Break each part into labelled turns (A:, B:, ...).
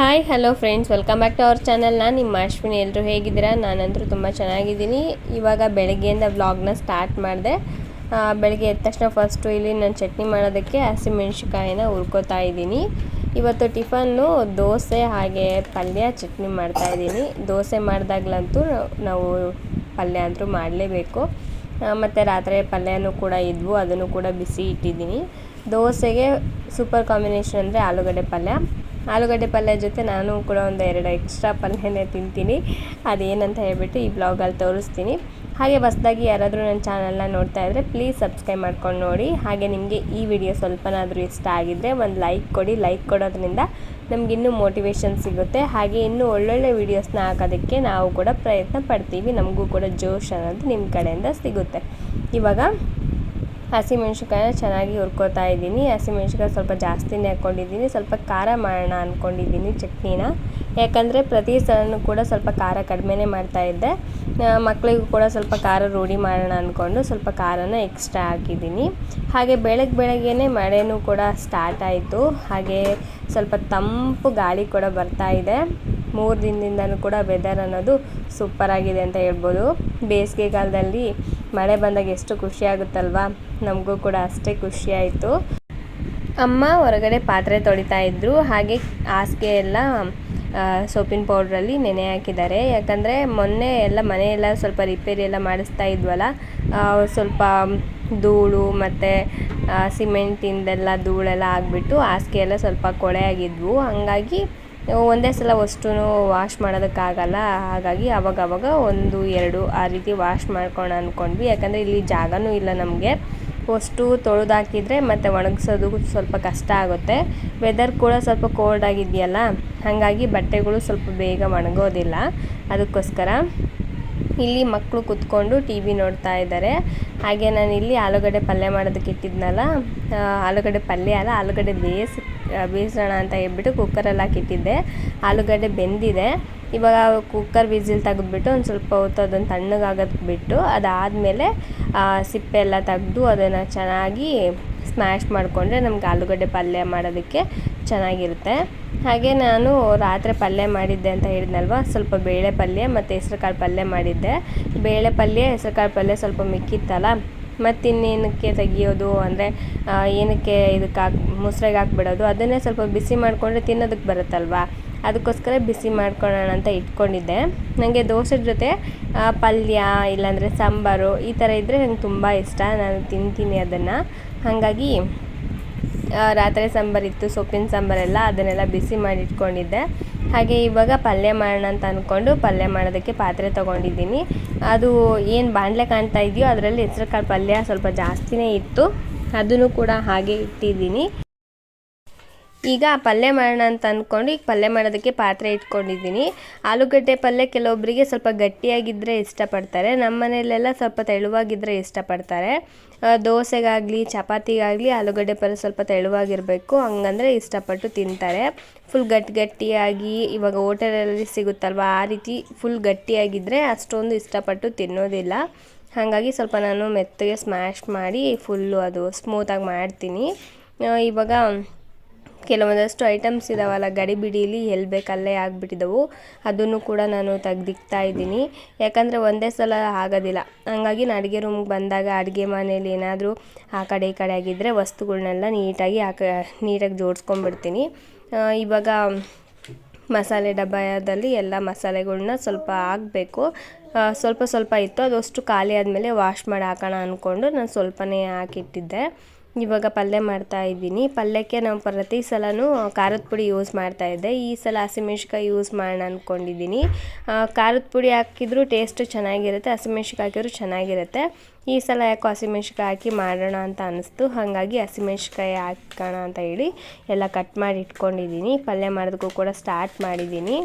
A: Hi hello friends welcome back to our channel ನಾನು ನಿಮ್ಮ ಅಶ್ವಿನಿ. ಎಲ್ಲರೂ ಹೇಗಿದ್ದೀರಾ? ನಾನಂತರೂ ತುಂಬ ಚೆನ್ನಾಗಿದ್ದೀನಿ. ಇವಾಗ ಬೆಳಗ್ಗೆಯಿಂದ ವ್ಲಾಗ್ನ ಸ್ಟಾರ್ಟ್ ಮಾಡಿದೆ. ಬೆಳಗ್ಗೆ ಎದ್ದ ತಕ್ಷಣ ಫಸ್ಟು ಇಲ್ಲಿ ನಾನು ಚಟ್ನಿ ಮಾಡೋದಕ್ಕೆ ಹಸಿಮೆಣ್ಸಿಕಾಯಿನ ಹುರ್ಕೋತಾ ಇದ್ದೀನಿ. ಇವತ್ತು ಟಿಫನ್ನು ದೋಸೆ ಹಾಗೆ ಪಲ್ಯ ಚಟ್ನಿ ಮಾಡ್ತಾ ಇದ್ದೀನಿ. ದೋಸೆ ಮಾಡಿದಾಗ್ಲಂತೂ ನಾವು ಪಲ್ಯ ಅಂತೂ ಮಾಡಲೇಬೇಕು. ಮತ್ತು ರಾತ್ರಿ ಪಲ್ಯನೂ ಕೂಡ ಇದ್ವು. ಅದನ್ನು ಕೂಡ ಬಿಸಿ ಇಟ್ಟಿದ್ದೀನಿ. ದೋಸೆಗೆ ಸೂಪರ್ ಕಾಂಬಿನೇಷನ್ ಅಂದರೆ ಆಲೂಗಡ್ಡೆ ಪಲ್ಯ. ಆಲೂಗಡ್ಡೆ ಪಲ್ಯ ಜೊತೆ ನಾನು ಕೂಡ ಒಂದು ಎರಡು ಎಕ್ಸ್ಟ್ರಾ ಪಲ್ಯನೇ ತಿಂತೀನಿ. ಅದೇನಂತ ಹೇಳ್ಬಿಟ್ಟು ಈ ಬ್ಲಾಗಲ್ಲಿ ತೋರಿಸ್ತೀನಿ. ಹಾಗೆ ಹೊಸ್ದಾಗಿ ಯಾರಾದರೂ ನನ್ನ ಚಾನಲ್ನ ನೋಡ್ತಾ ಇದ್ದರೆ ಪ್ಲೀಸ್ ಸಬ್ಸ್ಕ್ರೈಬ್ ಮಾಡ್ಕೊಂಡು ನೋಡಿ. ಹಾಗೆ ನಿಮಗೆ ಈ ವಿಡಿಯೋ ಸ್ವಲ್ಪನಾದರೂ ಇಷ್ಟ ಆಗಿದ್ದರೆ ಒಂದು ಲೈಕ್ ಕೊಡಿ. ಲೈಕ್ ಕೊಡೋದ್ರಿಂದ ನಮ್ಗೆ ಇನ್ನೂ ಮೋಟಿವೇಶನ್ ಸಿಗುತ್ತೆ. ಹಾಗೆ ಇನ್ನೂ ಒಳ್ಳೊಳ್ಳೆ ವೀಡಿಯೋಸ್ನ ಹಾಕೋದಕ್ಕೆ ನಾವು ಕೂಡ ಪ್ರಯತ್ನ ಪಡ್ತೀವಿ. ನಮಗೂ ಕೂಡ ಜೋಶ್ ಅನ್ನೋದು ನಿಮ್ಮ ಕಡೆಯಿಂದ ಸಿಗುತ್ತೆ. ಇವಾಗ ಹಸಿಮೆಣ್ಸಿಕಾಯನ್ನ ಚೆನ್ನಾಗಿ ಹುರ್ಕೋತಾ ಇದ್ದೀನಿ. ಹಸಿಮೆಣ್ಸಿನ್ಕಾಯಿ ಸ್ವಲ್ಪ ಜಾಸ್ತಿನೇ ಹಾಕ್ಕೊಂಡಿದ್ದೀನಿ ಸ್ವಲ್ಪ ಖಾರ ಮಾಡೋಣ ಅಂದ್ಕೊಂಡಿದ್ದೀನಿ ಚಟ್ನಿನ. ಯಾಕಂದರೆ ಪ್ರತಿ ಸಲವೂ ಕೂಡ ಸ್ವಲ್ಪ ಖಾರ ಕಡಿಮೆನೇ ಮಾಡ್ತಾಯಿದ್ದೆ ಮಕ್ಕಳಿಗೂ ಕೂಡ ಸ್ವಲ್ಪ ಖಾರ ರೂಢಿ ಮಾಡೋಣ ಅಂದ್ಕೊಂಡು ಸ್ವಲ್ಪ ಖಾರನ ಎಕ್ಸ್ಟ್ರಾ ಹಾಕಿದ್ದೀನಿ. ಹಾಗೆ ಬೆಳಗ್ಗೆ ಬೆಳಗ್ಗೆನೇ ಮಳೆನೂ ಕೂಡ ಸ್ಟಾರ್ಟ್ ಆಯಿತು. ಹಾಗೆ ಸ್ವಲ್ಪ ತಂಪು ಗಾಳಿ ಕೂಡ ಬರ್ತಾ ಇದೆ. ಮೂರು ದಿನದಿಂದನೂ ಕೂಡ ವೆದರ್ ಅನ್ನೋದು ಸೂಪರಾಗಿದೆ ಅಂತ ಹೇಳ್ಬೋದು. ಬೇಸಿಗೆಗಾಲದಲ್ಲಿ ಮಳೆ ಬಂದಾಗ ಎಷ್ಟು ಖುಷಿ ಆಗುತ್ತಲ್ವಾ? ನಮಗೂ ಕೂಡ ಅಷ್ಟೇ ಖುಷಿ ಆಯಿತು. ಅಮ್ಮ ಹೊರಗಡೆ ಪಾತ್ರೆ ತೊಳಿತಾ ಇದ್ದರು ಹಾಗೆ ಹಾಸಿಗೆ ಎಲ್ಲ ಸೋಪಿನ ಪೌಡ್ರಲ್ಲಿ ನೆನೆ ಹಾಕಿದ್ದಾರೆ. ಯಾಕಂದರೆ ಮೊನ್ನೆ ಎಲ್ಲ ಮನೆಯೆಲ್ಲ ಸ್ವಲ್ಪ ರಿಪೇರಿ ಎಲ್ಲ ಮಾಡಿಸ್ತಾ ಇದ್ವಲ್ಲ ಸ್ವಲ್ಪ ಧೂಳು ಮತ್ತು ಸಿಮೆಂಟಿಂದೆಲ್ಲ ಧೂಳೆಲ್ಲ ಆಗಿಬಿಟ್ಟು ಹಾಸಿಗೆ ಎಲ್ಲ ಸ್ವಲ್ಪ ಕೊಳೆ ಆಗಿದ್ವು. ಹಾಗಾಗಿ ಒಂದೇ ಸಲ ಅಷ್ಟೂ ವಾಶ್ ಮಾಡೋದಕ್ಕಾಗಲ್ಲ. ಹಾಗಾಗಿ ಅವಾಗವಾಗ ಒಂದು, ಎರಡು ಆ ರೀತಿ ವಾಶ್ ಮಾಡ್ಕೊಂಡು ಅಂದ್ಕೊಂಡ್ವಿ ಯಾಕಂದರೆ ಇಲ್ಲಿ ಜಾಗವೂ ಇಲ್ಲ ನಮಗೆ. ಅಷ್ಟು ತೊಳೆದು ಹಾಕಿದರೆ ಮತ್ತು ಒಣಗಿಸೋದು ಸ್ವಲ್ಪ ಕಷ್ಟ ಆಗುತ್ತೆ. ವೆದರ್ ಕೂಡ ಸ್ವಲ್ಪ ಕೋಲ್ಡ್ ಆಗಿದೆಯಲ್ಲ, ಹಾಗಾಗಿ ಬಟ್ಟೆಗಳು ಸ್ವಲ್ಪ ಬೇಗ ಒಣಗೋದಿಲ್ಲ. ಅದಕ್ಕೋಸ್ಕರ ಇಲ್ಲಿ ಮಕ್ಕಳು ಕುತ್ಕೊಂಡು ಟಿ ವಿ ನೋಡ್ತಾ ಇದ್ದಾರೆ. ಹಾಗೆ ನಾನು ಇಲ್ಲಿ ಆಲೂಗಡ್ಡೆ ಪಲ್ಯ ಮಾಡೋದಕ್ಕೆ ಇಟ್ಟಿದ್ನಲ್ಲ ಆಲೂಗಡ್ಡೆ ಪಲ್ಯ ಅಲ್ಲ, ಆಲೂಗಡ್ಡೆ ಬೇಯಿಸಿ ಬೇಯಿಸೋಣ ಅಂತ ಹೇಳ್ಬಿಟ್ಟು ಕುಕ್ಕರಲ್ಲಿ ಹಾಕಿಟ್ಟಿದ್ದೆ. ಆಲೂಗಡ್ಡೆ ಬೆಂದಿದೆ. ಇವಾಗ ಕುಕ್ಕರ್ ವಿಸಿಲ್ ತೆಗೆದ್ಬಿಟ್ಟು ಒಂದು ಸ್ವಲ್ಪ ಹೊತ್ತು ಅದನ್ನು ತಣ್ಣಗಾಗೋದಕ್ಕೆ ಬಿಟ್ಟು ಅದಾದಮೇಲೆ ಸಿಪ್ಪೆ ಎಲ್ಲ ತೆಗೆದು ಅದನ್ನು ಚೆನ್ನಾಗಿ ಸ್ಮ್ಯಾಶ್ ಮಾಡಿಕೊಂಡ್ರೆ ನಮ್ಗೆ ಆಲೂಗಡ್ಡೆ ಪಲ್ಯ ಮಾಡೋದಕ್ಕೆ ಚೆನ್ನಾಗಿರುತ್ತೆ. ಹಾಗೆ ನಾನು ರಾತ್ರಿ ಪಲ್ಯ ಮಾಡಿದ್ದೆ ಅಂತ ಹೇಳಿದ್ನಲ್ವ? ಸ್ವಲ್ಪ ಬೇಳೆ ಪಲ್ಯ ಮತ್ತು ಹೆಸ್ರುಕಾಳು ಪಲ್ಯ ಮಾಡಿದ್ದೆ. ಬೇಳೆ ಪಲ್ಯ, ಹೆಸ್ರುಕಾಳು ಪಲ್ಯ ಸ್ವಲ್ಪ ಮಿಕ್ಕಿತ್ತಲ್ಲ? ಮತ್ತು ಇನ್ನೇನಕ್ಕೆ ತೆಗಿಯೋದು ಅಂದರೆ ಏನಕ್ಕೆ ಇದಕ್ಕೆ ಹಾಕಿ, ಮೊಸ್ರಿಗೆ ಹಾಕ್ಬಿಡೋದು, ಅದನ್ನೇ ಸ್ವಲ್ಪ ಬಿಸಿ ಮಾಡಿಕೊಂಡ್ರೆ ತಿನ್ನೋದಕ್ಕೆ ಬರುತ್ತಲ್ವ? ಅದಕ್ಕೋಸ್ಕರ ಬಿಸಿ ಮಾಡ್ಕೊಳ್ಳೋಣ ಅಂತ ಇಟ್ಕೊಂಡಿದ್ದೆ. ನನಗೆ ದೋಸೆ ಜೊತೆ ಪಲ್ಯ, ಇಲ್ಲಾಂದರೆ ಸಾಂಬಾರು ಈ ಥರ ಇದ್ದರೆ ನಂಗೆ ತುಂಬ ಇಷ್ಟ. ನಾನು ತಿಂತೀನಿ ಅದನ್ನು. ಹಾಗಾಗಿ ರಾತ್ರಿ ಸಾಂಬಾರಿತ್ತು ಸೊಪ್ಪಿನ ಸಾಂಬಾರೆಲ್ಲ ಅದನ್ನೆಲ್ಲ ಬಿಸಿ ಮಾಡಿ ಇಟ್ಕೊಂಡಿದ್ದೆ ಹಾಗೆ ಇವಾಗ ಪಲ್ಯ ಮಾಡೋಣ ಅಂತ ಅಂದ್ಕೊಂಡು ಪಲ್ಯ ಮಾಡೋದಕ್ಕೆ ಪಾತ್ರೆ ತೊಗೊಂಡಿದ್ದೀನಿ. ಅದು ಏನು ಬಾಣಲೆ ಕಾಣ್ತಾ ಇದೆಯೋ ಅದರಲ್ಲಿ ಹೆಸ್ರು ಕಾಳು ಪಲ್ಯ ಸ್ವಲ್ಪ ಜಾಸ್ತಿನೇ ಇತ್ತು. ಅದನ್ನು ಕೂಡ ಹಾಗೆ ಇಟ್ಟಿದ್ದೀನಿ. ಈಗ ಪಲ್ಯ ಮಾಡೋಣ ಅಂತ ಅಂದ್ಕೊಂಡು ಈಗ ಪಲ್ಯ ಮಾಡೋದಕ್ಕೆ ಪಾತ್ರೆ ಇಟ್ಕೊಂಡಿದ್ದೀನಿ. ಆಲೂಗಡ್ಡೆ ಪಲ್ಯ ಕೆಲವೊಬ್ಬರಿಗೆ ಸ್ವಲ್ಪ ಗಟ್ಟಿಯಾಗಿದ್ದರೆ ಇಷ್ಟಪಡ್ತಾರೆ. ನಮ್ಮ ಮನೆಯಲ್ಲೆಲ್ಲ ಸ್ವಲ್ಪ ತೆಳುವಾಗಿದ್ದರೆ ಇಷ್ಟಪಡ್ತಾರೆ. ದೋಸೆಗಾಗಲಿ, ಚಪಾತಿಗಾಗಲಿ ಆಲೂಗಡ್ಡೆ ಪಲ್ಯ ಸ್ವಲ್ಪ ತೆಳುವಾಗಿರಬೇಕು. ಹಂಗಂದರೆ ಇಷ್ಟಪಟ್ಟು ತಿಂತಾರೆ. ಫುಲ್ ಗಟ್ಟಿ ಗಟ್ಟಿಯಾಗಿ ಇವಾಗ ಹೋಟೆಲಲ್ಲಿ ಸಿಗುತ್ತಲ್ವ, ಆ ರೀತಿ ಫುಲ್ ಗಟ್ಟಿಯಾಗಿದ್ದರೆ ಅಷ್ಟೊಂದು ಇಷ್ಟಪಟ್ಟು ತಿನ್ನೋದಿಲ್ಲ. ಹಾಗಾಗಿ ಸ್ವಲ್ಪ ನಾನು ಮೆತ್ತಗೆ ಸ್ಮ್ಯಾಶ್ ಮಾಡಿ ಫುಲ್ಲು ಅದು ಸ್ಮೂತಾಗಿ ಮಾಡ್ತೀನಿ. ಇವಾಗ ಕೆಲವೊಂದಷ್ಟು ಐಟಮ್ಸ್ ಇದಾವಲ್ಲ, ಗಡಿ ಎಲ್ಲಿ ಬೇಕು ಅಲ್ಲೇ ಆಗಿಬಿಟ್ಟಿದ್ದವು ಅದನ್ನು ಕೂಡ ನಾನು ತೆಗ್ದಿಕ್ತಾ ಇದ್ದೀನಿ. ಯಾಕಂದರೆ ಒಂದೇ ಸಲ ಆಗೋದಿಲ್ಲ. ಹಂಗಾಗಿ ನಾನು ಅಡುಗೆ ರೂಮ್ಗೆ ಬಂದಾಗ ಅಡುಗೆ ಮನೇಲಿ ಏನಾದರೂ ಆ ಕಡೆ ಈ ಕಡೆ ಆಗಿದ್ದರೆ ವಸ್ತುಗಳನ್ನೆಲ್ಲ ನೀಟಾಗಿ ಹಾಕ ನೀಟಾಗಿ ಜೋಡಿಸ್ಕೊಂಡ್ಬಿಡ್ತೀನಿ. ಇವಾಗ ಮಸಾಲೆ ಡಬ್ಬದಲ್ಲಿ ಎಲ್ಲ ಮಸಾಲೆಗಳನ್ನ ಸ್ವಲ್ಪ ಹಾಕಬೇಕು. ಸ್ವಲ್ಪ ಸ್ವಲ್ಪ ಇತ್ತು. ಅದಷ್ಟು ಖಾಲಿ ಆದಮೇಲೆ ವಾಶ್ ಮಾಡಿ ಹಾಕೋಣ ಅಂದ್ಕೊಂಡು ನಾನು ಸ್ವಲ್ಪನೇ ಹಾಕಿಟ್ಟಿದ್ದೆ. ಇವಾಗ ಪಲ್ಯ ಮಾಡ್ತಾ ಇದ್ದೀನಿ. ಪಲ್ಯಕ್ಕೆ ನಾವು ಪ್ರತಿ ಸಲನೂ ಖಾರದ ಪುಡಿ ಯೂಸ್ ಮಾಡ್ತಾ ಇದ್ದೆ. ಈ ಸಲ ಹಸಿಮೆಣ್ಸಿಕಾಯಿ ಯೂಸ್ ಮಾಡೋಣ ಅಂದ್ಕೊಂಡಿದ್ದೀನಿ ಖಾರದ ಪುಡಿ ಹಾಕಿದ್ರು ಟೇಸ್ಟ್ ಚೆನ್ನಾಗಿರುತ್ತೆ ಹಸಿಮೆಣ್ಸಿಕಾಯಿ ಹಾಕಿದ್ರು ಚೆನ್ನಾಗಿರುತ್ತೆ. ಈ ಸಲ ಯಾಕೋ ಹಸಿಮೆಣ್ಸಿಕಾಯಿ ಹಾಕಿ ಮಾಡೋಣ ಅಂತ ಅನ್ನಿಸ್ತು ಹಾಗಾಗಿ ಹಸಿಮೆಣ್ಸಿಕಾಯಿ ಹಾಕೋಣ ಅಂತ ಹೇಳಿ ಎಲ್ಲ ಕಟ್ ಮಾಡಿ ಇಟ್ಕೊಂಡಿದ್ದೀನಿ. ಪಲ್ಯ ಮಾಡೋದಕ್ಕೂ ಕೂಡ ಸ್ಟಾರ್ಟ್ ಮಾಡಿದ್ದೀನಿ.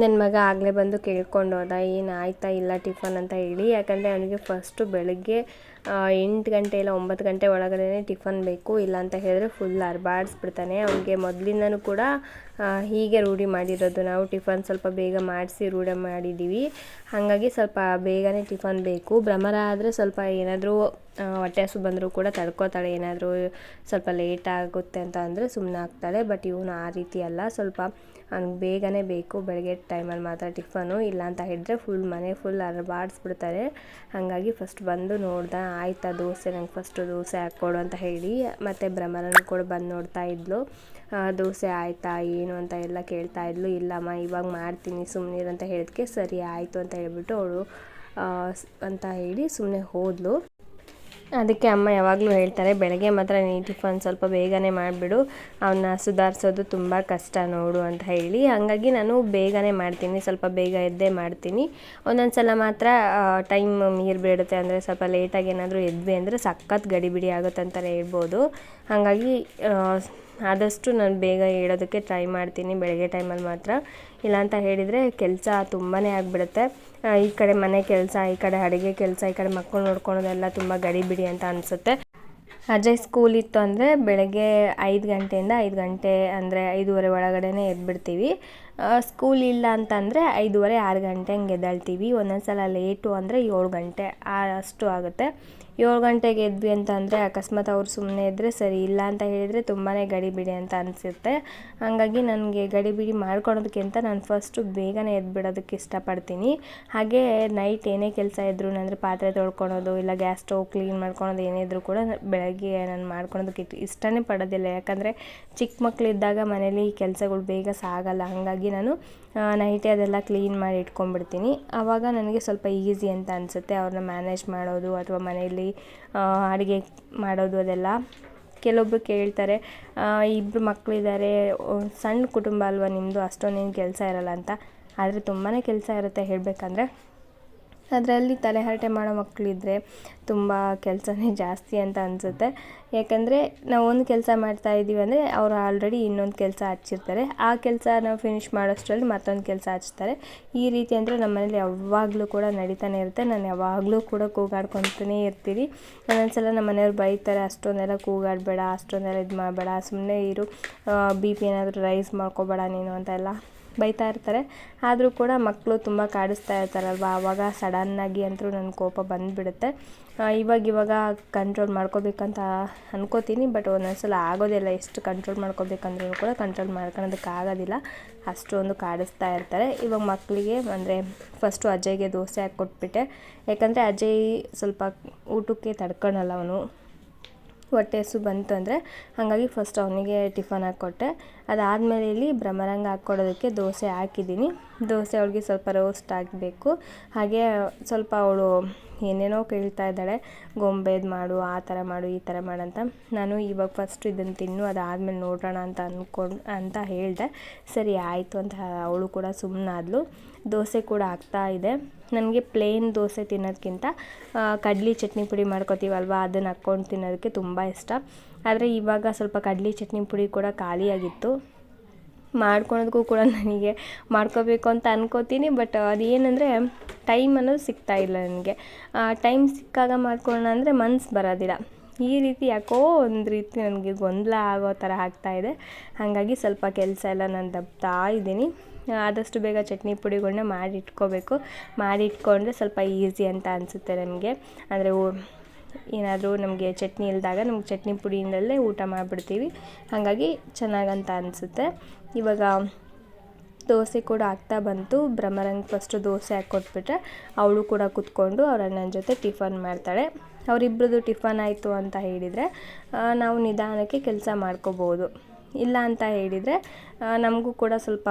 A: ನನ್ನ ಮಗ ಆಗಲೇ ಬಂದು ಕೇಳ್ಕೊಂಡು ಹೋದ, ಏನು ಆಯ್ತಾ ಇಲ್ಲ ಟಿಫನ್ ಅಂತ ಹೇಳಿ? ಯಾಕಂದರೆ ಅವನಿಗೆ ಫಸ್ಟು ಬೆಳಗ್ಗೆ ಎಂಟು ಗಂಟೆ ಇಲ್ಲ ಒಂಬತ್ತು ಗಂಟೆ ಒಳಗಡೆ ಟಿಫನ್ ಬೇಕು, ಇಲ್ಲ ಅಂತ ಹೇಳಿದ್ರೆ ಫುಲ್ ಅರ್ಬಾಡಿಸ್ಬಿಡ್ತಾನೆ ಅವನಿಗೆ ಮೊದಲಿಂದನೂ ಕೂಡ ಹೀಗೆ ರೂಢಿ ಮಾಡಿರೋದು. ನಾವು ಟಿಫನ್ ಸ್ವಲ್ಪ ಬೇಗ ಮಾಡಿಸಿ ರೂಢಿ ಮಾಡಿದ್ದೀವಿ ಹಾಗಾಗಿ ಸ್ವಲ್ಪ ಬೇಗನೆ ಟಿಫನ್ ಬೇಕು. ಭ್ರಮರ ಆದರೆ ಸ್ವಲ್ಪ ಏನಾದರೂ ಹೊಟ್ಟೆ ಹಸು ಬಂದರೂ ಕೂಡ ತಡ್ಕೋತಾಳೆ. ಏನಾದರೂ ಸ್ವಲ್ಪ ಲೇಟ್ ಆಗುತ್ತೆ ಅಂತ ಅಂದರೆ ಸುಮ್ಮನೆ ಆಗ್ತಾಳೆ. ಬಟ್ ಇವನು ಆ ರೀತಿ ಅಲ್ಲ. ಸ್ವಲ್ಪ ಹಂಗೆ ಬೇಗನೆ ಬೇಕು. ಬೆಳಗ್ಗೆ ಟೈಮಲ್ಲಿ ಮಾತ್ರ ಟಿಫನು. ಇಲ್ಲ ಅಂತ ಹೇಳಿದ್ರೆ ಫುಲ್ ಮನೆ ಫುಲ್ ಅರಬಾಡಿಸ್ಬಿಡ್ತಾರೆ ಹಾಗಾಗಿ ಫಸ್ಟ್ ಬಂದು ನೋಡ್ದೆ, ಆಯ್ತಾ ದೋಸೆ, ನಂಗೆ ಫಸ್ಟು ದೋಸೆ ಹಾಕ್ಕೊಡು ಅಂತ ಹೇಳಿ ಮತ್ತು ಭ್ರಮರನು ಕೂಡ ಬಂದು ನೋಡ್ತಾ ಇದ್ಲು. ದೋಸೆ ಆಯಿತಾ, ಏನು ಅಂತ ಎಲ್ಲ ಕೇಳ್ತಾ ಇದ್ಲು. ಇಲ್ಲಮ್ಮ, ಇವಾಗ ಮಾಡ್ತೀನಿ ಸುಮ್ಮನೆ ಅಂತ ಹೇಳಿದ್ಕೆ ಸರಿ ಆಯಿತು ಅಂತ ಹೇಳಿಬಿಟ್ಟು ಅವಳು ಅಂತ ಹೇಳಿ ಸುಮ್ಮನೆ ಹೋದ್ಲು. ಅದಕ್ಕೆ ಅಮ್ಮ ಯಾವಾಗಲೂ ಹೇಳ್ತಾರೆ, ಬೆಳಗ್ಗೆ ಮಾತ್ರ ನೀ ಟಿಫನ್ ಸ್ವಲ್ಪ ಬೇಗನೆ ಮಾಡಿಬಿಡು, ಅವನ್ನ ಸುಧಾರಿಸೋದು ತುಂಬ ಕಷ್ಟ ನೋಡು ಅಂತ ಹೇಳಿ. ಹಾಗಾಗಿ ನಾನು ಬೇಗನೆ ಮಾಡ್ತೀನಿ, ಸ್ವಲ್ಪ ಬೇಗ ಎದ್ದೇ ಮಾಡ್ತೀನಿ. ಒಂದೊಂದು ಸಲ ಮಾತ್ರ ಟೈಮ್ ಮೀರಿಬಿಡುತ್ತೆ ಅಂದರೆ ಸ್ವಲ್ಪ ಲೇಟಾಗಿ ಏನಾದರೂ ಎದ್ವಿ ಅಂದರೆ ಸಖತ್ ಗಡಿಬಿಡಿ ಆಗುತ್ತೆ ಅಂತಲೇ ಹೇಳ್ಬೋದು. ಹಾಗಾಗಿ ಆದಷ್ಟು ನಾನು ಬೇಗ ಹೇಳೋದಕ್ಕೆ ಟ್ರೈ ಮಾಡ್ತೀನಿ, ಬೆಳಗ್ಗೆ ಟೈಮಲ್ಲಿ ಮಾತ್ರ. ಇಲ್ಲ ಅಂತ ಹೇಳಿದರೆ ಕೆಲಸ ತುಂಬಾ ಆಗಿಬಿಡುತ್ತೆ. ಈ ಕಡೆ ಮನೆ ಕೆಲಸ, ಈ ಕಡೆ ಅಡುಗೆ ಕೆಲಸ, ಈ ಕಡೆ ಮಕ್ಕಳು ನೋಡ್ಕೊಳೋದೆಲ್ಲ ತುಂಬ ಗಡಿಬಿಡಿ ಅಂತ ಅನಿಸುತ್ತೆ. ಅಜಯ್ ಸ್ಕೂಲ್ ಇತ್ತು ಅಂದರೆ ಬೆಳಗ್ಗೆ ಐದು ಗಂಟೆಯಿಂದ ಐದು ಗಂಟೆ ಅಂದರೆ ಐದೂವರೆ ಒಳಗಡೆನೇ ಎದ್ಬಿಡ್ತೀವಿ. ಸ್ಕೂಲ್ ಇಲ್ಲ ಅಂತಂದರೆ ಐದೂವರೆ ಆರು ಗಂಟೆ ಹಂಗೆ ಎದ್ದೇಳ್ತೀವಿ. ಒಂದೊಂದು ಸಲ ಲೇಟು ಅಂದರೆ ಏಳು ಗಂಟೆ ಅಷ್ಟು ಆಗುತ್ತೆ. ಏಳು ಗಂಟೆಗೆ ಎದ್ವಿ ಅಂತ ಅಂದರೆ ಅಕಸ್ಮಾತ್ ಅವ್ರು ಸುಮ್ಮನೆ ಇದ್ದರೆ ಸರಿ ಇಲ್ಲ ಅಂತ ಹೇಳಿದರೆ ತುಂಬಾ ಗಡಿಬಿಡಿ ಅಂತ ಅನಿಸುತ್ತೆ. ಹಾಗಾಗಿ ನನಗೆ ಗಡಿಬಿಡಿ ಮಾಡ್ಕೊಳೋದಕ್ಕಿಂತ ನಾನು ಫಸ್ಟು ಬೇಗನೆ ಎದ್ಬಿಡೋದಕ್ಕೆ ಇಷ್ಟಪಡ್ತೀನಿ. ಹಾಗೇ ನೈಟ್ ಏನೇ ಕೆಲಸ ಇದ್ರೂ ಅಂದರೆ ಪಾತ್ರೆ ತೊಳ್ಕೊಳೋದು ಇಲ್ಲ ಗ್ಯಾಸ್ ಸ್ಟವ್ ಕ್ಲೀನ್ ಮಾಡ್ಕೊಳೋದು ಏನೇ ಇದ್ರೂ ಕೂಡ ಬೆಳಗ್ಗೆ ನಾನು ಮಾಡ್ಕೊಳೋದಕ್ಕೆ ಇಷ್ಟನೇ ಪಡೋದಿಲ್ಲ. ಯಾಕಂದರೆ ಚಿಕ್ಕ ಮಕ್ಕಳಿದ್ದಾಗ ಮನೇಲಿ ಕೆಲಸಗಳು ಬೇಗ ಸಾಗಲ್ಲ. ಹಾಗಾಗಿ ನಾನು ನೈಟೇ ಅದೆಲ್ಲ ಕ್ಲೀನ್ ಮಾಡಿ ಇಟ್ಕೊಂಡ್ಬಿಡ್ತೀನಿ. ಆವಾಗ ನನಗೆ ಸ್ವಲ್ಪ ಈಸಿ ಅಂತ ಅನಿಸುತ್ತೆ. ಅವ್ರನ್ನ ಮ್ಯಾನೇಜ್ ಮಾಡೋದು ಅಥವಾ ಮನೆಯಲ್ಲಿ ಅಡುಗೆ ಮಾಡೋದು ಅದೆಲ್ಲ. ಕೆಲವೊಬ್ರು ಕೇಳ್ತಾರೆ ಇಬ್ಬರು ಮಕ್ಕಳಿದ್ದಾರೆ ಸಣ್ಣ ಕುಟುಂಬ ಅಲ್ವಾ ನಿಮ್ಮದು ಅಷ್ಟೊಂದೇನು ಕೆಲಸ ಇರಲ್ಲ ಅಂತ. ಆದರೆ ತುಂಬಾ ಕೆಲಸ ಇರುತ್ತೆ ಹೇಳಬೇಕಂದ್ರೆ. ಅದರಲ್ಲಿ ತಲೆಹರಟೆ ಮಾಡೋ ಮಕ್ಕಳಿದ್ರೆ ತುಂಬ ಕೆಲಸನೇ ಜಾಸ್ತಿ ಅಂತ ಅನಿಸುತ್ತೆ. ಯಾಕಂದರೆ ನಾವು ಒಂದು ಕೆಲಸ ಮಾಡ್ತಾ ಇದ್ದೀವಿ ಅಂದರೆ ಅವರು ಆಲ್ರೆಡಿ ಇನ್ನೊಂದು ಕೆಲಸ ಹಚ್ಚಿರ್ತಾರೆ. ಆ ಕೆಲಸ ನಾವು ಫಿನಿಷ್ ಮಾಡೋಷ್ಟರಲ್ಲಿ ಮತ್ತೊಂದು ಕೆಲಸ ಹಚ್ತಾರೆ. ಈ ರೀತಿ ಅಂದರೆ ನಮ್ಮನೇಲಿ ಯಾವಾಗಲೂ ಕೂಡ ನಡೀತಾನೆ ಇರುತ್ತೆ. ನಾನು ಯಾವಾಗಲೂ ಕೂಡ ಕೂಗಾಡ್ಕೊತಾನೇ ಇರ್ತೀನಿ ಒಂದೊಂದು ಸಲ ನಮ್ಮ ಮನೆಯವ್ರು ಬೈತಾರೆ, ಅಷ್ಟೊಂದೆಲ್ಲ ಕೂಗಾಡಬೇಡ, ಅಷ್ಟೊಂದೆಲ್ಲ ಇದು ಮಾಡಬೇಡ ಸುಮ್ಮನೆ ಇರು ಬಿ ಪಿ ಏನಾದರೂ ರೈಸ್ ಮಾಡ್ಕೋಬೇಡ ನೀನು ಅಂತೆಲ್ಲ. ಬೈತಾ ಇರ್ತಾರೆ. ಆದರೂ ಕೂಡ ಮಕ್ಕಳು ತುಂಬ ಕಾಡಿಸ್ತಾ ಇರ್ತಾರಲ್ವ? ಆವಾಗ ಸಡನ್ನಾಗಿ ಅಂತೂ ನನ್ನ ಕೋಪ ಬಂದುಬಿಡುತ್ತೆ. ಇವಾಗ ಇವಾಗ ಕಂಟ್ರೋಲ್ ಮಾಡ್ಕೋಬೇಕಂತ ಅನ್ಕೋತೀನಿ ಬಟ್ ಒಂದೊಂದ್ಸಲ ಆಗೋದಿಲ್ಲ ಎಷ್ಟು ಕಂಟ್ರೋಲ್ ಮಾಡ್ಕೋಬೇಕಂದ್ರೂ ಕೂಡ ಕಂಟ್ರೋಲ್ ಮಾಡ್ಕೊಳೋದಕ್ಕೆ ಆಗೋದಿಲ್ಲ. ಅಷ್ಟೊಂದು ಕಾಡಿಸ್ತಾ ಇರ್ತಾರೆ. ಇವಾಗ ಮಕ್ಕಳಿಗೆ ಅಂದರೆ ಫಸ್ಟು ಅಜಯ್ಗೆ ದೋಸೆ ಹಾಕ್ಕೊಟ್ಬಿಟ್ಟೆ. ಯಾಕಂದರೆ ಅಜಯ್ ಸ್ವಲ್ಪ ಊಟಕ್ಕೆ ತಡ್ಕೊಳಲ್ಲ ಅವನು. ಹೊಟ್ಟೆ ಹಸು ಬಂತು ಅಂದರೆ ಹಾಗಾಗಿ ಫಸ್ಟ್ ಅವನಿಗೆ ಟಿಫನ್ ಹಾಕ್ಕೊಟ್ಟೆ. ಅದಾದಮೇಲೆ ಇಲ್ಲಿ ಭ್ರಮರಂಗ ಹಾಕ್ಕೊಡೋದಕ್ಕೆ ದೋಸೆ ಹಾಕಿದ್ದೀನಿ. ದೋಸೆ ಅವಳಿಗೆ ಸ್ವಲ್ಪ ರೋಸ್ಟ್ ಹಾಕಬೇಕು. ಹಾಗೆ ಸ್ವಲ್ಪ ಅವಳು ಏನೇನೋ ಕೇಳ್ತಾ ಇದ್ದಾಳೆ. ಗೊಂಬೆದು ಮಾಡು, ಆ ಥರ ಮಾಡು, ಈ ಥರ ಮಾಡಂತ ನಾನು ಇವಾಗ ಫಸ್ಟ್ ಇದನ್ನು ತಿನ್ನು, ಅದಾದಮೇಲೆ ನೋಡೋಣ ಅಂತ ಅಂದ್ಕೊಂಡು ಅಂತ ಹೇಳಿದೆ. ಸರಿ, ಆಯಿತು ಅಂತ ಅವಳು ಕೂಡ ಸುಮ್ಮನಾದ್ಲು ದೋಸೆ ಕೂಡ ಆಗ್ತಾ ಇದೆ. ನನಗೆ ಪ್ಲೇನ್ ದೋಸೆ ತಿನ್ನೋದಕ್ಕಿಂತ ಕಡ್ಲಿ ಚಟ್ನಿ ಪುಡಿ ಮಾಡ್ಕೋತೀವಲ್ವ, ಅದನ್ನು ಹಾಕ್ಕೊಂಡು ತಿನ್ನೋದಕ್ಕೆ ತುಂಬ ಇಷ್ಟ. ಆದರೆ ಇವಾಗ ಸ್ವಲ್ಪ ಕಡಲೆ ಚಟ್ನಿ ಪುಡಿ ಕೂಡ ಖಾಲಿಯಾಗಿತ್ತು ಮಾಡ್ಕೊಳೋದಕ್ಕೂ ಕೂಡ ನನಗೆ ಮಾಡ್ಕೋಬೇಕು ಅಂತ ಅನ್ಕೋತೀನಿ, ಬಟ್ ಅದೇನಂದರೆ ಟೈಮ್ ಅನ್ನೋದು ಸಿಗ್ತಾ ಇಲ್ಲ ನನಗೆ. ಟೈಮ್ ಸಿಕ್ಕಾಗ ಮಾಡ್ಕೊಳ್ಳೋಣ ಅಂದರೆ ಮನ್ಸು ಬರೋದಿಲ್ಲ. ಈ ರೀತಿ ಯಾಕೋ ಒಂದು ರೀತಿ ನನಗೆ ಗೊಂದಲ ಆಗೋ ಥರ ಆಗ್ತಾಯಿದೆ ಹಾಗಾಗಿ ಸ್ವಲ್ಪ ಕೆಲಸ ಎಲ್ಲ ನಾನು ದಬ್ತಾ ಇದ್ದೀನಿ. ಆದಷ್ಟು ಬೇಗ ಚಟ್ನಿ ಪುಡಿಗಳನ್ನ ಮಾಡಿ ಇಟ್ಕೋಬೇಕು ಮಾಡಿ ಇಟ್ಕೊಂಡ್ರೆ ಸ್ವಲ್ಪ ಈಸಿ ಅಂತ ಅನಿಸುತ್ತೆ ನನಗೆ. ಅಂದರೆ ಏನಾದರೂ ನಮಗೆ ಚಟ್ನಿ ಇಲ್ಲದಾಗ ನಮ್ಗೆ ಚಟ್ನಿ ಪುಡಿಯಿಂದಲೇ ಊಟ ಮಾಡಿಬಿಡ್ತೀವಿ. ಹಾಗಾಗಿ ಚೆನ್ನಾಗಂತ ಅನಿಸುತ್ತೆ. ಇವಾಗ ದೋಸೆ ಕೂಡ ಆಗ್ತಾ ಬಂತು. ಬ್ರಹ್ಮರಂಗ ಫಸ್ಟು ದೋಸೆ ಹಾಕ್ಕೊಟ್ಬಿಟ್ರೆ ಅವಳು ಕೂಡ ಕುತ್ಕೊಂಡು ಅವ್ರ ಅಣ್ಣನ ಜೊತೆ ಟಿಫನ್ ಮಾಡ್ತಾಳೆ. ಅವರಿಬ್ರದ್ದು ಟಿಫನ್ ಆಯಿತು ಅಂತ ಹೇಳಿದರೆ ನಾವು ನಿಧಾನಕ್ಕೆ ಕೆಲಸ ಮಾಡ್ಕೋಬೋದು. ಇಲ್ಲ ಅಂತ ಹೇಳಿದರೆ ನಮಗೂ ಕೂಡ ಸ್ವಲ್ಪ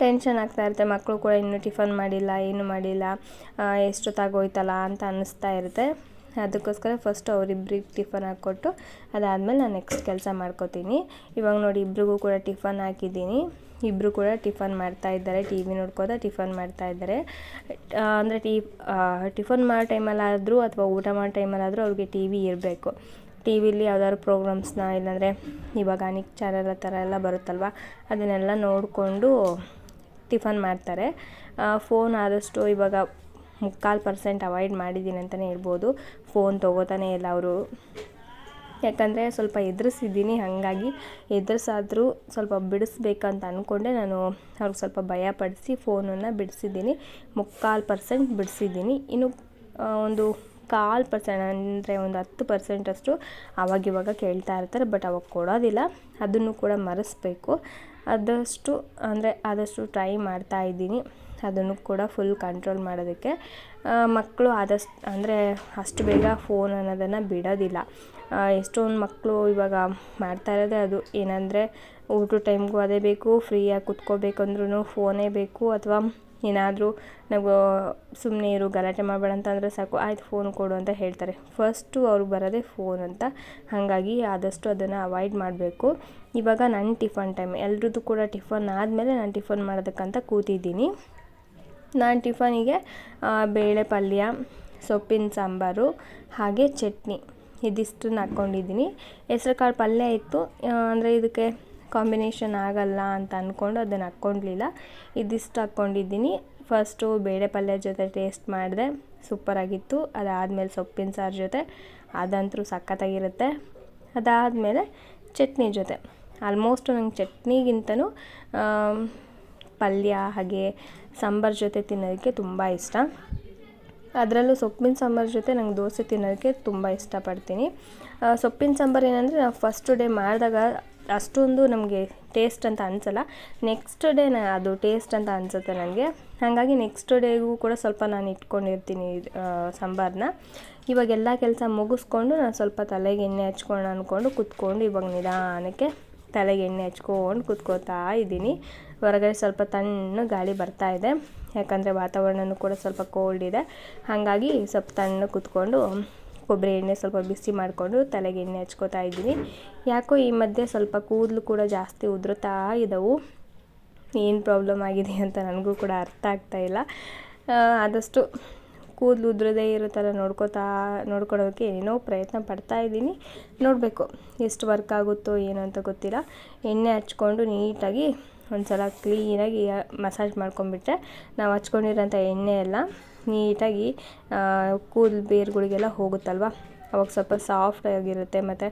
A: ಟೆನ್ಷನ್ ಆಗ್ತಾ ಇರುತ್ತೆ. ಮಕ್ಕಳು ಕೂಡ ಇನ್ನೂ ಟಿಫನ್ ಮಾಡಿಲ್ಲ, ಏನು ಮಾಡಿಲ್ಲ ಎಷ್ಟೊತ್ತಾಗೋಯ್ತಲ್ಲ ಅಂತ ಅನ್ನಿಸ್ತಾ ಇರುತ್ತೆ. ಅದಕ್ಕೋಸ್ಕರ ಫಸ್ಟ್ ಅವರಿಬ್ರಿಗೆ ಟಿಫನ್ ಹಾಕ್ಕೊಟ್ಟು ಅದಾದಮೇಲೆ ನಾನು ನೆಕ್ಸ್ಟ್ ಕೆಲಸ ಮಾಡ್ಕೋತೀನಿ. ಇವಾಗ ನೋಡಿ ಇಬ್ರಿಗೂ ಕೂಡ ಟಿಫನ್ ಹಾಕಿದ್ದೀನಿ. ಇಬ್ಬರು ಕೂಡ ಟಿಫನ್ ಮಾಡ್ತಾ ಇದ್ದಾರೆ. ಟಿ ವಿ ನೋಡ್ಕೋತಾ ಟಿಫನ್ ಮಾಡ್ತಾ ಇದ್ದಾರೆ. ಅಂದರೆ ಟಿ ಟಿಫನ್ ಮಾಡೋ ಟೈಮಲ್ಲಾದರೂ ಅಥವಾ ಊಟ ಮಾಡೋ ಟೈಮಲ್ಲಾದರೂ ಅವ್ರಿಗೆ ಟಿ ವಿ ಇರಬೇಕು. ಟಿ ವಿಲಿ ಯಾವ್ದಾದ್ರು ಪ್ರೋಗ್ರಾಮ್ಸ್ನ ಇಲ್ಲಾಂದರೆ ಇವಾಗ ಅನಿಕ್ ಚಾನಲ್ ಆ ಥರ ಎಲ್ಲ ಬರುತ್ತಲ್ವ, ಅದನ್ನೆಲ್ಲ ನೋಡಿಕೊಂಡು ಟಿಫನ್ ಮಾಡ್ತಾರೆ. ಫೋನ್ ಆದಷ್ಟು ಇವಾಗ ಮುಕ್ಕಾಲು ಪರ್ಸೆಂಟ್ ಅವಾಯ್ಡ್ ಮಾಡಿದ್ದೀನಿ ಅಂತಲೇ ಹೇಳ್ಬೋದು. ಫೋನ್ ತೊಗೋತಾನೆ ಇಲ್ಲ ಅವರು. ಯಾಕಂದರೆ ಸ್ವಲ್ಪ ಎದುರಿಸಿದ್ದೀನಿ, ಹಾಗಾಗಿ ಎದುರಿಸಾದರೂ ಸ್ವಲ್ಪ ಬಿಡಿಸ್ಬೇಕಂತ ಅಂದ್ಕೊಂಡೆ ನಾನು ಅವ್ರಿಗೆ ಸ್ವಲ್ಪ ಭಯಪಡಿಸಿ ಫೋನನ್ನು ಬಿಡಿಸಿದ್ದೀನಿ. ಮುಕ್ಕಾಲು ಪರ್ಸೆಂಟ್ ಬಿಡಿಸಿದ್ದೀನಿ. ಇನ್ನು ಒಂದು ಕಾಲು ಪರ್ಸೆಂಟ್ ಅಂದರೆ ಒಂದು ಹತ್ತು ಪರ್ಸೆಂಟಷ್ಟು ಅವಾಗಿವಾಗ ಕೇಳ್ತಾ ಇರ್ತಾರೆ, ಬಟ್ ಅವಾಗ ಕೊಡೋದಿಲ್ಲ. ಅದನ್ನು ಕೂಡ ಮರೆಸ್ಬೇಕು. ಆದಷ್ಟು, ಅಂದರೆ ಆದಷ್ಟು ಟ್ರೈ ಮಾಡ್ತಾ ಇದ್ದೀನಿ. ಅದನ್ನು ಕೂಡ ಫುಲ್ ಕಂಟ್ರೋಲ್ ಮಾಡೋದಕ್ಕೆ ಮಕ್ಕಳು ಆದಷ್ಟು, ಅಂದರೆ ಅಷ್ಟು ಬೇಗ ಫೋನ್ ಅನ್ನೋದನ್ನು ಬಿಡೋದಿಲ್ಲ. ಎಷ್ಟೊಂದು ಮಕ್ಕಳು ಇವಾಗ ಮಾಡ್ತಾ ಇರೋದೇ ಅದು. ಏನಂದರೆ ಊಟದ ಟೈಮ್ಗೂ ಅದೇ ಬೇಕು ಫ್ರೀಯಾಗಿ ಕುತ್ಕೋಬೇಕಂದ್ರೂ ಫೋನೇ ಬೇಕು, ಅಥವಾ ಏನಾದರೂ ನಾವು ಸುಮ್ಮನೆ ಇರು, ಗಲಾಟೆ ಮಾಡಬೇಡ ಅಂತಂದರೆ ಸಾಕು, ಆಯ್ತು ಫೋನ್ ಕೊಡು ಅಂತ ಹೇಳ್ತಾರೆ. ಫಸ್ಟು ಅವ್ರಿಗೆ ಬರೋದೇ ಫೋನ್ ಅಂತ. ಹಾಗಾಗಿ ಆದಷ್ಟು ಅದನ್ನು ಅವಾಯ್ಡ್ ಮಾಡಬೇಕು. ಇವಾಗ ನನ್ನ ಟಿಫನ್ ಟೈಮ್ ಎಲ್ರದ್ದು ಕೂಡ ಟಿಫನ್ ಆದಮೇಲೆ ನಾನು ಟಿಫನ್ ಮಾಡೋದಕ್ಕಂತ ಕೂತಿದ್ದೀನಿ. ನಾನು ಟಿಫನಿಗೆ ಬೇಳೆ ಪಲ್ಯ, ಸೊಪ್ಪಿನ ಸಾಂಬಾರು, ಹಾಗೆ ಚಟ್ನಿ. ಇದಿಷ್ಟನ್ನು ಹಾಕ್ಕೊಂಡಿದ್ದೀನಿ. ಹೆಸ್ರು ಕಾಳು ಪಲ್ಯ ಇತ್ತು. ಅಂದರೆ ಇದಕ್ಕೆ ಕಾಂಬಿನೇಷನ್ ಆಗಲ್ಲ ಅಂತ ಅಂದ್ಕೊಂಡು ಅದನ್ನು ಹಾಕ್ಕೊಂಡ್ಲಿಲ್ಲ ಇದಿಷ್ಟು ಹಾಕ್ಕೊಂಡಿದ್ದೀನಿ. ಫಸ್ಟು ಬೇಳೆ ಪಲ್ಯ ಜೊತೆ ಟೇಸ್ಟ್ ಮಾಡಿದೆ. ಸೂಪರಾಗಿತ್ತು ಅದಾದಮೇಲೆ ಸೊಪ್ಪಿನ ಸಾರು ಜೊತೆ. ಅದಂತೂ ಸಖತ್ತಾಗಿರುತ್ತೆ. ಅದಾದಮೇಲೆ ಚಟ್ನಿ ಜೊತೆ. ಆಲ್ಮೋಸ್ಟು ನಂಗೆ ಚಟ್ನಿಗಿಂತನೂ ಪಲ್ಯ ಹಾಗೆ ಸಾಂಬಾರು ಜೊತೆ ತಿನ್ನೋದಕ್ಕೆ ತುಂಬ ಇಷ್ಟ. ಅದರಲ್ಲೂ ಸೊಪ್ಪಿನ ಸಾಂಬಾರು ಜೊತೆ ನಂಗೆ ದೋಸೆ ತಿನ್ನೋದಕ್ಕೆ ತುಂಬ ಇಷ್ಟಪಡ್ತೀನಿ. ಸೊಪ್ಪಿನ ಸಾಂಬಾರು ಏನಂದರೆ ನಾವು ಫಸ್ಟ್ ಡೇ ಮಾಡಿದಾಗ ಅಷ್ಟೊಂದು ನಮಗೆ ಟೇಸ್ಟ್ ಅಂತ ಅನಿಸಲ್ಲ. ನೆಕ್ಸ್ಟ್ ಡೇ ಅದು ಟೇಸ್ಟ್ ಅಂತ ಅನಿಸುತ್ತೆ ನನಗೆ. ಹಾಗಾಗಿ ನೆಕ್ಸ್ಟ್ ಡೇಗೂ ಕೂಡ ಸ್ವಲ್ಪ ನಾನು ಇಟ್ಕೊಂಡಿರ್ತೀನಿ ಸಾಂಬಾರನ್ನ ಇವಾಗ ಎಲ್ಲ ಕೆಲಸ ಮುಗಿಸ್ಕೊಂಡು ನಾನು ಸ್ವಲ್ಪ ತಲೆಗೆ ಎಣ್ಣೆ ಹಚ್ಕೊಂಡು ಅಂದ್ಕೊಂಡು ಕುತ್ಕೊಂಡು ಇವಾಗ ನಿಧಾನಕ್ಕೆ ತಲೆಗೆ ಎಣ್ಣೆ ಹಚ್ಕೊಂಡು ಕುತ್ಕೋತಾ ಇದ್ದೀನಿ. ಹೊರಗಡೆ ಸ್ವಲ್ಪ ತಣ್ಣು ಗಾಳಿ ಬರ್ತಾ ಇದೆ. ಯಾಕಂದರೆ ವಾತಾವರಣನೂ ಕೂಡ ಸ್ವಲ್ಪ ಕೋಲ್ಡ್ ಇದೆ. ಹಾಗಾಗಿ ಸ್ವಲ್ಪ ತಣ್ಣ ಕೂತ್ಕೊಂಡು ಕೊಬ್ಬರಿ ಎಣ್ಣೆ ಸ್ವಲ್ಪ ಬಿಸಿ ಮಾಡಿಕೊಂಡು ತಲೆಗೆ ಎಣ್ಣೆ ಹಚ್ಕೋತಾ ಇದ್ದೀನಿ. ಯಾಕೋ ಈ ಮಧ್ಯೆ ಸ್ವಲ್ಪ ಕೂದಲು ಕೂಡ ಜಾಸ್ತಿ ಉದುರುತ್ತಾ ಇದ್ದವು. ಏನು ಪ್ರಾಬ್ಲಮ್ ಆಗಿದೆ ಅಂತ ನನಗೂ ಕೂಡ ಅರ್ಥ ಆಗ್ತಾ ಇಲ್ಲ. ಆದಷ್ಟು ಕೂದಲು ಉದುರದೇ ಇರೋ ಥರ ನೋಡ್ಕೋತಾ ನೋಡ್ಕೊಳೋದಕ್ಕೆ ಏನೋ ಪ್ರಯತ್ನ ಪಡ್ತಾ ಇದ್ದೀನಿ. ನೋಡಬೇಕು, ಎಷ್ಟು ವರ್ಕ್ ಆಗುತ್ತೋ ಏನು ಅಂತ ಗೊತ್ತಿಲ್ಲ. ಎಣ್ಣೆ ಹಚ್ಕೊಂಡು ನೀಟಾಗಿ ಒಂದು ಸಲ ಕ್ಲೀನಾಗಿ ಮಸಾಜ್ ಮಾಡ್ಕೊಂಬಿಟ್ರೆ ನಾವು ಹಚ್ಕೊಂಡಿರೋಂಥ ಎಣ್ಣೆ ಎಲ್ಲ ನೀಟಾಗಿ ಕೂದಲು ಬೇರುಗಳಿಗೆಲ್ಲ ಹೋಗುತ್ತಲ್ವ? ಅವಾಗ ಸ್ವಲ್ಪ ಸಾಫ್ಟ್ ಆಗಿರುತ್ತೆ ಮತ್ತು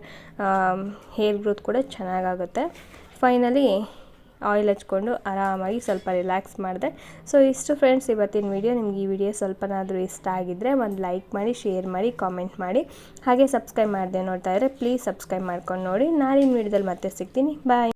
A: ಹೇರ್ ಗ್ರೋತ್ ಕೂಡ ಚೆನ್ನಾಗಾಗುತ್ತೆ. ಫೈನಲಿ ಆಯಿಲ್ ಹಚ್ಕೊಂಡು ಆರಾಮಾಗಿ ಸ್ವಲ್ಪ ರಿಲ್ಯಾಕ್ಸ್ ಮಾಡಿದೆ. ಸೊ ಇಷ್ಟು ಫ್ರೆಂಡ್ಸ್ ಇವತ್ತಿನ ವಿಡಿಯೋ ನಿಮ್ಗೆ ಈ ವಿಡಿಯೋ ಸ್ವಲ್ಪನಾದರೂ ಇಷ್ಟ ಆಗಿದ್ದರೆ ಒಂದು ಲೈಕ್ ಮಾಡಿ ಶೇರ್ ಮಾಡಿ ಕಾಮೆಂಟ್ ಮಾಡಿ. ಹಾಗೆ ಸಬ್ಸ್ಕ್ರೈಬ್ ಮಾಡಿದೆ ನೋಡ್ತಾ ಇದ್ದರೆ ಪ್ಲೀಸ್ ಸಬ್ಸ್ಕ್ರೈಬ್ ಮಾಡ್ಕೊಂಡು ನೋಡಿ. ನಾಳಿನ ವಿಡಿಯೋದಲ್ಲಿ ಮತ್ತೆ ಸಿಗ್ತೀನಿ. ಬಾಯ್